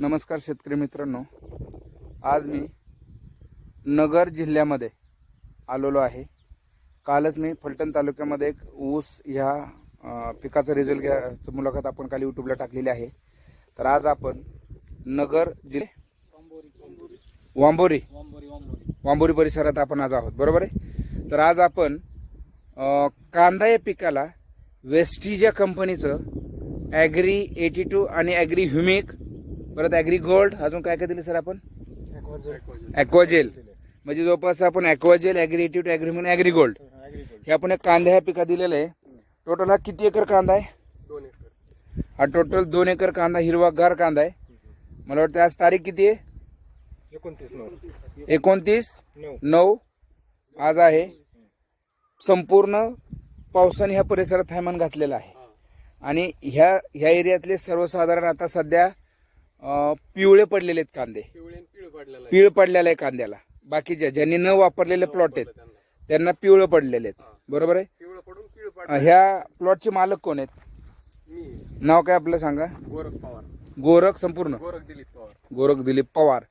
नमस्कार शेतकरी मित्रांनो. आज मी नगर जिल्ह्यामध्ये आलेलो आहे. कालच मी फलटण तालुक्यामध्ये एक ऊस ह्या पिकाचा रिझल्ट घ्या मुलाखत आपण काल यूट्यूबला टाकलेली आहे. तर आज आपण नगर जिल्हे वांबोरी. वांबोरी परिसरात आपण आज आहोत. बरोबर आहे? तर आज आपण कांदा या पिकाला वेस्टीज या कंपनीचं ॲग्री एटी टू आणि ॲग्री ह्युमिक परत ॲग्री गोल्ड अजून काय काय दिलं सर आपण? ॲक्वाजेल म्हणजे जवळपास आपण ॲक्वाजेल ॲग्री म्हणून ॲग्री गोल्ड हे आपण एक कांदा ह्या पिकात दिलेलं आहे. टोटल हा किती एकर कांदा आहे? हा टोटल दोन एकर कांदा हिरवागार कांदा आहे. मला वाटतं आज तारीख किती आहे? एकोणतीस नऊ. एकोणतीस नऊ. आज आहे. संपूर्ण पावसाने ह्या परिसरात थैमान घातलेलं आहे. आणि ह्या ह्या एरियातले सर्वसाधारण आता सध्या पिवळे पडलेले आहेत कांदे. पिवळे पिळ पडलेला आहे. कांद्याला. बाकीच्या ज्यांनी न वापरलेले प्लॉट आहेत त्यांना. पिवळं पडलेले आहेत. बरोबर आहे? ह्या प्लॉटचे मालक कोण आहेत? नाव काय आपलं सांगा? गोरख पवार. गोरख संपूर्ण. गोरख दिलीप पवार. गोरख दिलीप पवार.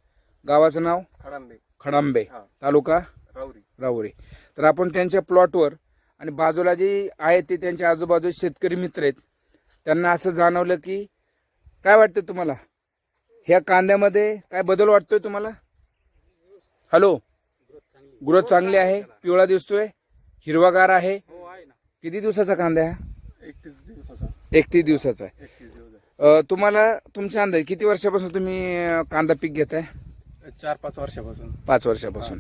गावाचं नाव? खडांबे. खडांबे. तालुका? राऊरी. राहुरी तर आपण त्यांच्या प्लॉटवर आणि बाजूला जे आहेत ते त्यांच्या आजूबाजू शेतकरी मित्र आहेत त्यांना असं जाणवलं की काय वाटतं तुम्हाला? ह्या कांद्यामध्ये काय बदल वाटतोय तुम्हाला? हॅलो ग्रोथ चांगली आहे पिवळा दिसतोय हिरवागार आहे. किती दिवसाचा कांदा आहे हा? एकतीस दिवसाचा. एकतीस दिवसाचा आहे. तुम्हाला तुमच्या अंदाज किती वर्षापासून तुम्ही कांदा पीक घेताय? चार पाच वर्षापासून. पाच वर्षापासून.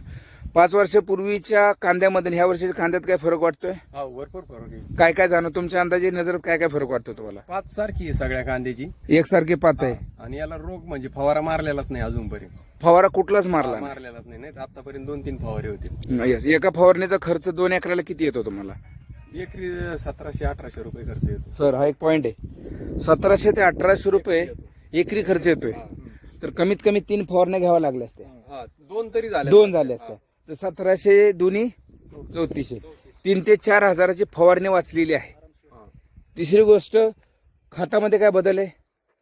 पाच वर्षापूर्वीच्या कांद्यामध्ये आणि ह्या वर्षीच्या कांद्यात काय फरक वाटतोय? हा भरपूर फरक आहे. काय काय जाणं? तुमच्या अंदाजे नजरेत काय काय फरक वाटतो तुम्हाला? पाच सारखी आहे सगळ्या कांद्याची. एकसारखे पात आहे. आणि याला रोग म्हणजे फवारा मारलेलाच नाही अजूनपर्यंत. फवारा कुठलाच मारला नाही. मारलेलाच नाही नाही आतापर्यंत दोन तीन फवारे होते. Yes. एका फवारणीचा खर्च दोन एकराला किती येतो तुम्हाला? एकरी सतराशे अठराशे रुपये खर्च येतो. सर हा एक पॉइंट आहे. सतराशे ते अठराशे रुपये एकरी खर्च येतोय. तर कमीत कमी तीन फवारण्या घ्याव्या लागल्या असत्या. हा दोन तरी झाले दोन झाले असत्या. तर सतराशे दोन्ही चौतीसशे. तीन ते चार हजाराची फवारणी वाचलेली आहे. तिसरी गोष्ट खतामध्ये काय बदल आहे?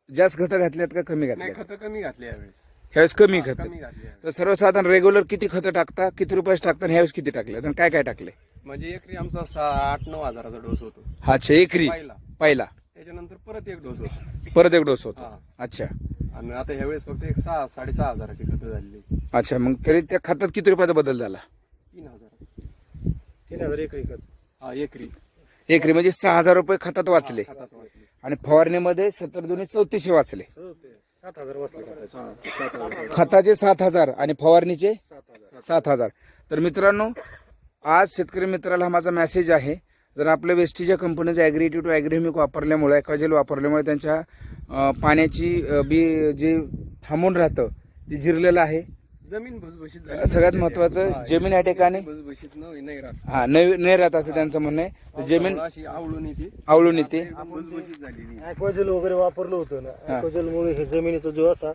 जास्त खतं घातल्यात का कमी घातल्यात? खत कमी घातली यावेळेस. ह्यावेळेस कमी खत घातली. तर सर्वसाधारण रेग्युलर किती खतं टाकता किती रुपयाचे टाकता आणि ह्यावेळेस किती टाकले? आणि काय काय टाकले? म्हणजे एकरी आमचा आठ नऊ हजाराचा डोस होतो. हा अच्छा एकरी. पहिला. त्याच्यानंतर परत एक डोस होतो. परत एक डोस होतो. हा. अच्छा. आणि आता ह्यावेळेस फक्त एक सहा साडेसहा हजाराची खतं झालेली अच्छा मग तरी त्या खतात किती रुपयाचा बदल झाला? तीन हजार. तीन हजार एकरी खत. हा एकरी. एकरी म्हणजे सहा हजार रुपये खतात वाचले. खताच वाचली. आणि फवारणीमध्ये सत्तर दोन्ही चौतीसशे वाचले. सात हजार वाचले खताचे. सात हजार आणि फवारणीचे सात हजार. सात हजार. तर मित्रांनो आज शेतकरी मित्राला हा माझा मेसेज आहे. जर आपल्या वेस्टीच्या कंपनीचं ॲग्रिटिव टू ॲग्रिमिक वापरल्यामुळे ॲक्वाजेल वापरल्यामुळे त्यांच्या पाण्याची बी जे थांबून राहतं ते जिरलेलं आहे जमीन भुसभुशीत झाली. सगळ्यात महत्वाचं जमीन या ठिकाणी भुसभुशीत नाही राहत. हा नाही नाही राहत असं त्यांचं म्हणणं आहे. जमीन अशी आवळून येते आवळून येते वगैरे वापरलं होतं ना. ॲक्वाजेलमुळे हे जमिनीचा जो असा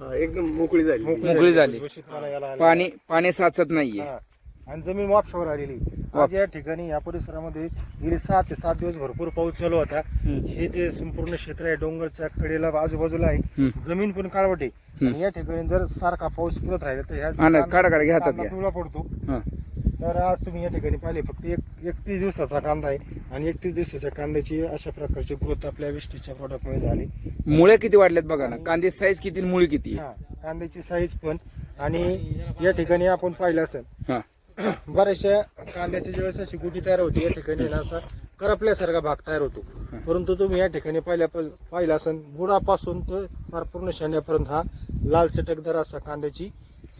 हा, एकदम मोकळी झाली. मोकळी झाली. पाणी पाणी साचत नाहीये. आणि जमीन वापशावर आलेली आज या ठिकाणी या परिसरामध्ये गेले सात ते सात दिवस भरपूर पाऊस चालू होता. हे जे संपूर्ण क्षेत्र आहे डोंगरच्या कडेला आजूबाजूला आहे जमीन पण काळवट आहे. आणि या ठिकाणी जर सारखा पाऊस पडत राहिला तर ह्या. पिवळा पडतो. तर आज तुम्ही या ठिकाणी पाहिले फक्त एक एकतीस दिवसाचा कांदा आहे. आणि एकतीस दिवसाच्या कांद्याची अशा प्रकारची ग्रोथ आपल्या विस्टीच्या प्रॉडक्टमुळे झाली. मुळे किती वाढल्यात बघा ना कांदे साईज किती मुळी किती कांद्याची साईज पण. आणि या ठिकाणी आपण पाहिलं असेल बऱ्याचशा कांद्याच्या ज्यावेळेस अशी गुटी तयार होती या ठिकाणी ना असा करपल्यासारखा भाग तयार होतो. परंतु तुम्ही या ठिकाणी पाहिल्या पाहिलं असेल बुडापासून तर फार पूर्ण शेंड्यापर्यंत हा लाल चटकदार असा कांद्याची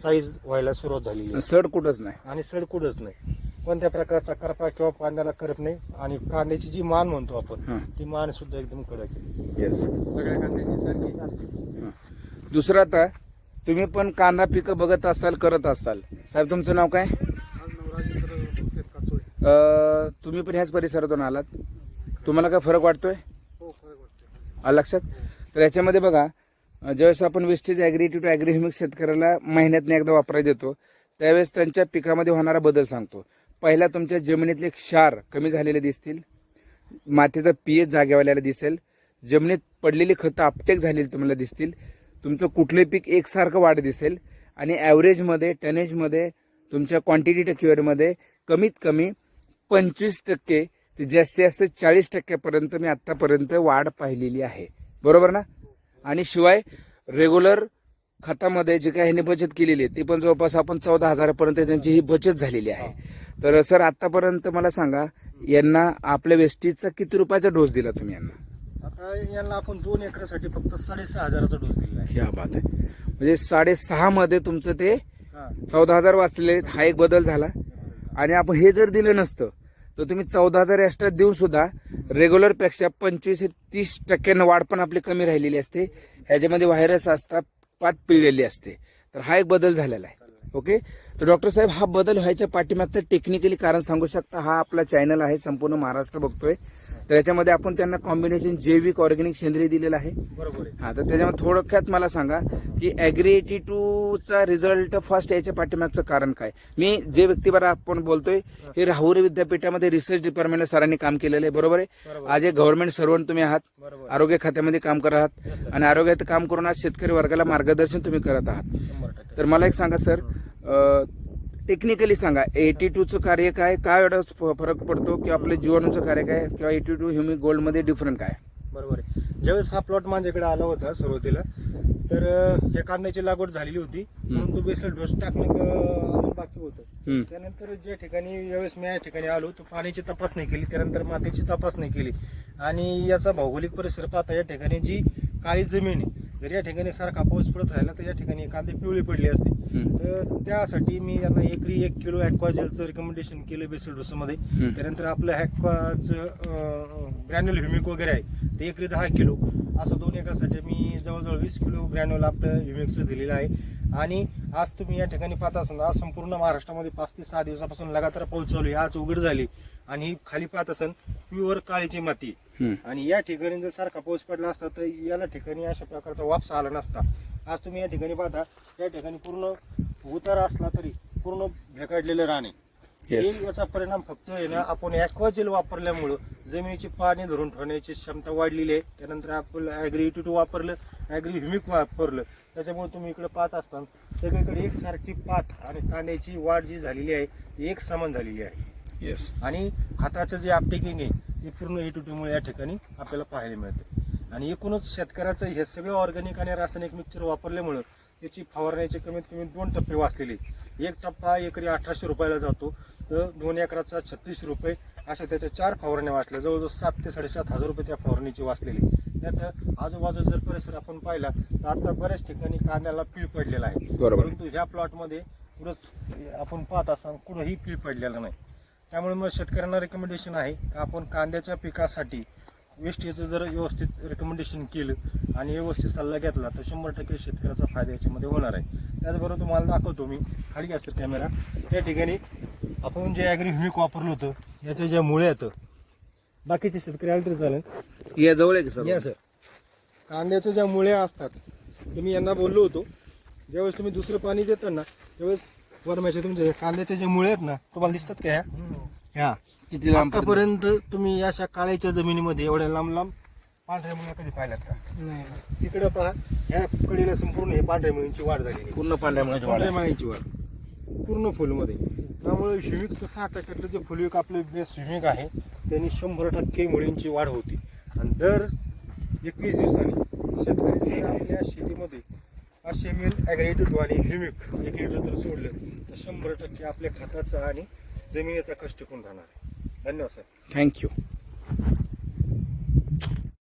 साईज व्हायला सुरुवात झालेली आहे. सड कुठंच नाही. आणि सडकुडच नाही. कोणत्या प्रकारचा करपा किंवा कांद्याला करप नाही आणि कांद्याची जी मान म्हणतो. आपण ती मान सुद्धा एकदम कडक आहे. येस सगळ्या कांद्याची सारखी दुसरं आता तुम्ही पण कांदा पिकं बघत असाल करत असाल. साहेब तुमचं नाव काय? तुम्ही पण ह्याच परिसरातून आलात. तुम्हाला काय फरक वाटतोय? आलं लक्षात? तर याच्यामध्ये बघा ज्यावेळेस आपण वेस्टेज ॲग्रिटिव टू ॲग्रिह्युमिक शेतकऱ्याला महिन्यातनं एकदा वापरायला देतो त्यावेळेस त्यांच्या पिकामध्ये होणारा बदल सांगतो. पहिला तुमच्या जमिनीतले क्षार कमी झालेले दिसतील मातीचा पीएच जागेवाल्याला दिसेल जमिनीत पडलेली खतं आपटेक झालेली तुम्हाला दिसतील तुमचं कुठले पीक एकसारखं वाढ दिसेल आणि ॲव्हरेजमध्ये टनेजमध्ये तुमच्या क्वांटिटी टक्केवारीमध्ये कमीत कमी पंचवीस टक्के ते जास्तीत जास्त चाळीस टक्क्यापर्यंत मी आत्तापर्यंत वाढ पाहिलेली आहे. बरोबर ना? आणि शिवाय रेग्युलर खतामध्ये जे काही ह्यांनी बचत केलेली आहे ती पण जवळपास आपण चौदा हजारापर्यंत त्यांची ही बचत झालेली आहे. तर सर आतापर्यंत मला सांगा यांना आपल्या वेस्टीजचा किती रुपयाचा डोस दिला तुम्ही यांना? आता यांना आपण दोन एकरासाठी फक्त साडेसहा हजाराचा डोस आहे. ह्या बात आहे. म्हणजे साडेसहा मध्ये तुमचं ते. चौदा हजार वाचलेले. हा एक बदल झाला. आणि आपण हे जर दिलं नसतं तर तुम्ही चौदा हजार एक्स्ट्रा देऊन सुद्धा रेग्युलरपेक्षा पंचवीस ते तीस टक्क्यानं वाढ पण आपली कमी राहिलेली असते. ह्याच्यामध्ये व्हायरस असतात पात पिळलेली असते. तर हा एक बदल झालेला आहे. ओके तर डॉक्टर साहेब हा बदल व्हायच्या पाठीमागचं टेक्निकली कारण सांगू शकता हा आपला चॅनल आहे संपूर्ण महाराष्ट्र बघतोय. तर याच्यामध्ये आपण त्यांना कॉम्बिनेशन जैविक ऑर्गॅनिक सेंद्रिय दिलेलं आहे. बरोबर हा तर त्याच्यामध्ये थोडक्यात मला सांगा की ॲग्री एटी चा रिझल्ट फर्स्ट याच्या पाठीमागचं कारण काय? मी जे व्यक्तीवर आपण बोलतोय हे. राहुरी विद्यापीठामध्ये रिसर्च डिपार्टमेंटला सरांनी काम केलेलं आहे बरोबर आहे? आज एक गव्हर्नमेंट सर्वंट तुम्ही आहात आरोग्य खात्यामध्ये काम करत आहात. आणि आरोग्यात काम करून आज शेतकरी वर्गाला मार्गदर्शन तुम्ही करत आहात. तर मला एक सांगा सर टेक्निकली सांगा एटी टूचं कार्य काय? काय एवढा फरक पडतो? किंवा आपल्या जीवाणूचं कार्य काय? किंवा एटी टू ह्युमिक गोल्डमध्ये डिफरंट काय? बरोबर आहे. ज्यावेळेस हा प्लॉट माझ्याकडे आला होता सुरुवातीला तर या कांद्याची लागवड झालेली होती. परंतु बेसल डोस टाकणं अजून बाकी होतं. त्यानंतर ज्या ठिकाणी यावेळेस मी या ठिकाणी आलो तर पाण्याची तपासणी केली. त्यानंतर मातीची तपासणी केली. आणि याचा भौगोलिक परिसर पाहता या ठिकाणी जी काळी जमीन आहे जर या ठिकाणी सारखा पाऊस पडत राहिला तर या ठिकाणी कांदे पिवळे पडले असते. तर त्यासाठी मी यांना एकरी एक किलो ॲक्वाजेलचं रिकमेंडेशन केलं बेसल डोसमध्ये. त्यानंतर आपलं ॲक्वाचं ग्रॅन्युल ह्युमिक वगैरे आहे ते एकरी दहा किलो. असं दोन एकरसाठी मी जवळजवळ वीस किलो ग्रॅन्युल आपलं ह्युमिकचं दिलेलं आहे. आणि आज तुम्ही या ठिकाणी पाहता असाल आज संपूर्ण महाराष्ट्रामध्ये पाच ते सहा दिवसापासून लगातार पाऊस चालू आहे. आज उघड झाली. आणि ही खाली पाहत असाल प्युअर काळीची माती. आणि या ठिकाणी जर सारखा पाऊस पडला असता तर याला ठिकाणी अशा प्रकारचा वापसा आला नसता. आज तुम्ही या ठिकाणी पाहता या ठिकाणी पूर्ण उतार असला तरी पूर्ण भेकाडलेलं आहे. Yes. याचा परिणाम फक्त आहे ना आपण ॲक्वाजेल वापरल्यामुळं जमिनीची पाणी धरून ठेवण्याची क्षमता वाढलेली आहे. त्यानंतर आपण ॲग्री टू वापरलं ॲग्री ह्युमिक वापरलं. त्याच्यामुळे तुम्ही इकडे पाहत असताना सगळीकडे एकसारखी पात आणि कांद्याची वाढ जी झालेली आहे ती एक समान झालेली आहे. येस आणि खताचं जे अपटेकिंग आहे ते पूर्ण ए टू मुळे या ठिकाणी आपल्याला पाहायला मिळतं. आणि एकूणच शेतकऱ्याचं हे सगळं ऑर्गॅनिक आणि रासायनिक मिक्सचर वापरल्यामुळं त्याची फवारण्याचे कमीत कमी दोन टप्पे वाचलेले. एक टप्पा एकरी अठराशे रुपयाला जातो. तर दोन एकराचा छत्तीस रुपये अशा त्याच्या चार फवारण्या वाचल्या. जवळजवळ सात ते साडेसात हजार रुपये त्या फवारणीची वाचलेली त्यात आजूबाजू जर परिसर आपण पाहिला तर आता बऱ्याच ठिकाणी कांद्याला पीळ पडलेला आहे. परंतु ह्या प्लॉटमध्ये कुठंच आपण पाहत असाल कुठंही पीळ पडलेलं नाही. त्यामुळे मग शेतकऱ्यांना रिकमेंडेशन आहे की आपण कांद्याच्या पिकासाठी वेस्टेजचं जर व्यवस्थित रिकमेंडेशन केलं आणि व्यवस्थित सल्ला घेतला तर शंभर टक्के शेतकऱ्याचा फायदा याच्यामध्ये होणार आहे. त्याचबरोबर तुम्हाला दाखवतो मी खाली घ्या सर कॅमेरा त्या ठिकाणी आपण जे ॲग्री ह्युमिक वापरलं होतं याच्या ज्या मुळे आहेत बाकीचे शेतकरी आले तरी चालेल या जवळ आहे का या सर सर कांद्याच्या ज्या मुळ्या असतात तुम्ही यांना बोललो होतो. ज्यावेळेस तुम्ही दुसरं पाणी देता ना त्यावेळेस वरम्याचे तुमचे कांद्याच्या ज्या मुळे आहेत ना तुम्हाला दिसतात का ह्या? ह्या. किती लांब आतापर्यंत तुम्ही अशा काळ्याच्या जमिनीमध्ये एवढ्या लांब लांब पांढऱ्या मुळ्या कधी पाहिल्यात का? तिकडे पहा ह्या कडीला संपूर्ण हे पांढऱ्या मुळींची वाढ आहे. पूर्ण पांढऱ्या मुळाची वाढ पांढऱ्या. मुळींची वाढ. पूर्ण फुलमध्ये. त्यामुळे ह्युमिकचं सहा टक्क्यातलं जे फुलविक आपलं बेस्ट ह्युमिक आहे त्यांनी शंभर टक्के मुळींची वाढ होती. आणि दर एकवीस दिवसांनी शेतकरी आपल्या शेतीमध्ये पाचशे एम एल ॲग्रेटेड आणि ह्युमिक एक लिटर जर सोडलं तर शंभर टक्के आपल्या खताचं आणि जमिनीचा कष्ट कोण राहणार? आहे धन्यवाद सर थँक्यू